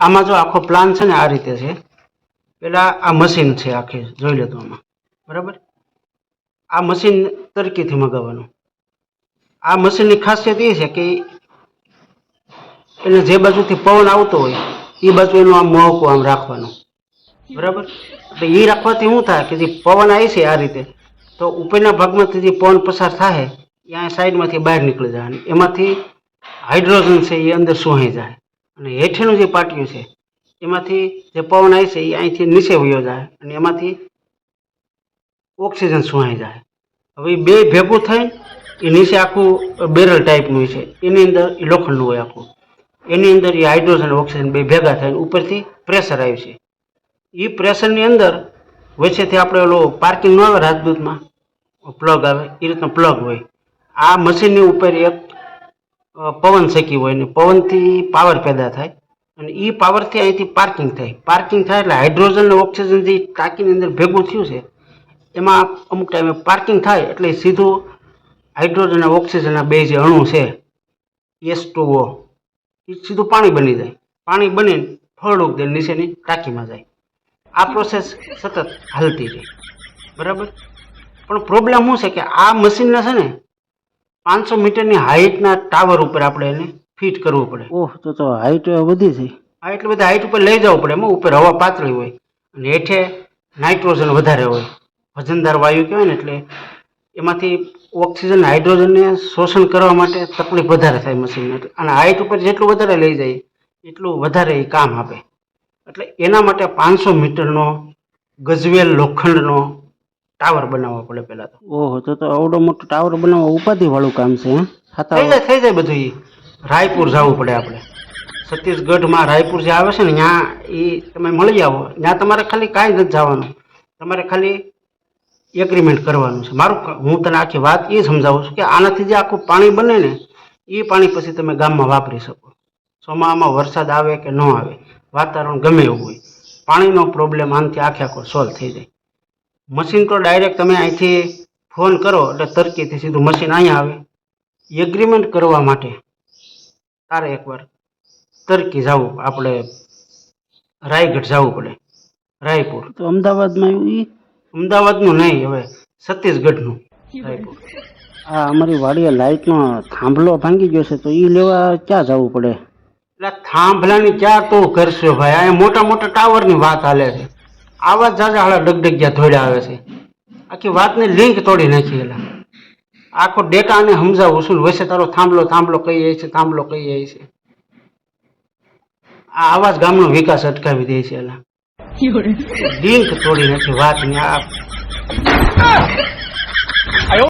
આમાં જો આખો પ્લાન છે ને આ રીતે છે. પેલા આ મશીન છે આખી, જોઈ લેતો આમાં બરાબર? આ મશીન તરકીથી મગાવવાનું. આ મશીનની ખાસિયત એ છે કે એને જે બાજુથી પવન આવતો હોય એ બાજુ એનું આમ મોહકું આમ રાખવાનું. બરાબર? એટલે એ રાખવાથી શું થાય કે જે પવન આવે છે આ રીતે, તો ઉપરના ભાગમાંથી જે પવન પસાર થાય અહીંયા સાઈડમાંથી બહાર નીકળી જાય એમાંથી હાઇડ્રોજન છે એ અંદર સુહાઈ જાય. અને હેઠળનું જે પાટિયું છે, એમાંથી જે પવન આવે છે, એ અહીંથી નીચે વયો જાય અને એમાંથી ઓક્સિજન સુવાઈ જાય. હવે બે ભેગું થઈને એ નીચે આખું બેરલ ટાઈપનું છે. એની અંદર એ લોખંડનું હોય આખું. એની અંદર એ હાઇડ્રોજન ઓક્સિજન બે ભેગા થઈને ઉપરથી પ્રેશર આવ્યું છે. એ પ્રેશરની અંદર વચ્ચેથી આપણે ઓલો પાર્કિંગ ન આવે રાજદૂતમાં, પ્લગ આવે, એ રીતનો પ્લગ હોય. આ મશીનની ઉપર એક પવન શેકી હોય ને પવનથી પાવર પેદા થાય અને એ પાવરથી અહીંથી પાર્કિંગ થાય. પાર્કિંગ થાય એટલે હાઇડ્રોજન અને ઓક્સિજન જે ટાંકીની અંદર ભેગું થયું છે, એમાં અમુક ટાઈમે પાર્કિંગ થાય એટલે સીધું હાઇડ્રોજન અને ઓક્સિજનના બે જે અણુ છે એસ ટુ ઓ એ સીધું પાણી બની જાય. પાણી બનીને ફળ દે નીચેની ટાંકીમાં જાય. આ પ્રોસેસ સતત હાલતી રહે. બરાબર? પણ પ્રોબ્લેમ શું છે કે આ મશીનને છે ને પાંચસો મીટરની હાઇટના ટાવર ઉપર આપણે એને ફિટ કરવું પડે. ઓહ તો તો હાઈટ વધી છે. આ એટલી બધા હાઇટ ઉપર લઈ જવું પડે એમાં ઉપર હવા પાતળી હોય. અને હેઠે નાઇટ્રોજન વધારે હોય. વજનદાર વાયુ કહેવાય ને એટલે એમાંથી ઓક્સિજન હાઇડ્રોજનને શોષણ કરવા માટે તકલીફ વધારે થાય મશીનને. એટલે અને હાઇટ ઉપર જેટલું વધારે લઈ જાય એટલું વધારે એ કામ આપે. એટલે એના માટે પાંચસો મીટરનો ગજવેલ લોખંડનો ટાવર બનાવવો પડે પહેલાં તો. ઓહો તો તો આવડો મોટો ટાવર બનાવવા ઉપાધિ વાળું કામ છે હે? થઈ જાય થઈ જાય બધું એ રાયપુર જવું પડે આપણે. છત્તીસગઢમાં રાયપુર જે આવે છે ને ત્યાં એ તમે મળી આવો. ત્યાં તમારે ખાલી કાંઈ નથી જવાનું. તમારે ખાલી એગ્રીમેન્ટ કરવાનું છે. મારું હું તને આખી વાત એ સમજાવું છું કે આનાથી જે આખું પાણી બને ને એ પાણી પછી તમે ગામમાં વાપરી શકો. ચોમાસામાં વરસાદ આવે કે ન આવે વાતાવરણ ગમે એવું હોય. પાણીનો પ્રોબ્લેમ આનાથી આખે આખો સોલ્વ થઈ જાય. મશીન તો ડાયરેક્ટ તમે અહીંથી ફોન કરો એટલે તરકીથી સીધું મશીન અહીંયા આવે. એગ્રીમેન્ટ કરવા માટે તારે એકવાર તરકી જવું આપણે રાયગઢ જવું પડે રાયપુર. તો અમદાવાદમાં આવ્યું એ અમદાવાદનું નહીં હવે છત્તીસગઢનું રાયપુર. આ અમારી વાડીએ લાઇટનો થાંભલો ભાંગી ગયો છે તો એ લેવા ક્યાં જવું પડે? એટલે થાંભલાની ક્યાં તો કરશો ભાઈ? આ મોટા મોટા ટાવરની વાત હાલે છે. આવા જાજા હાળા ડગડગ્યા ધોડ્યા આવે છે. આખી વાતની લિંક તોડી નાખી એલા. આખો ડેટા સમજાવું છું ને તારો થાંભલો થાંભલો કહી જાય છે થાંભલો કહી જાય છે. આ આવા જ ગામનો વિકાસ અટકાવી દે છે એલા. લિંક તોડી નાખી વાતની આ